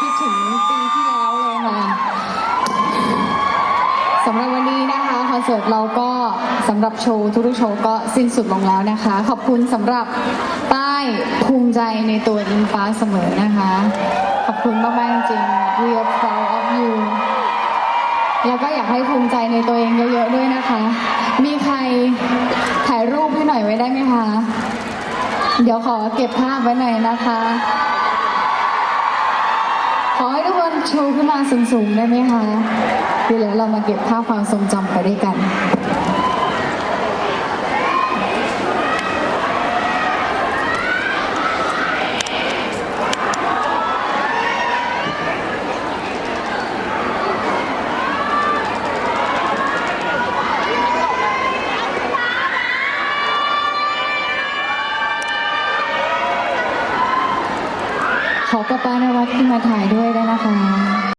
คิดถึงปีที่แล้วเลยค่ะสำหรับวันนี้นะคะคอนเสิร์ตเราก็สำหรับโชว์ทุกโชว์ก็สิ้นสุดลงแล้วนะคะ ขอบคุณสำหรับป้ายภูมิใจในตัวอินฟ้าเสมอนะคะ ขอบคุณมากๆจริง We are proud of you แล้วก็อยากให้ภูมิใจในตัวเองเยอะๆด้วยนะคะ มีใครถ่ายรูปให้หน่อยไว้ได้ไหมคะ เดี๋ยวขอเก็บภาพไว้หน่อยนะคะ ขอให้ทุกคนชูขึ้นมาสูงๆได้ไหมคะเดี๋ยวเรามาเก็บภาพความทรงจำไปด้วยกัน ขอป้าป้านวัดขึ้นมาถ่ายด้วยได้นะคะ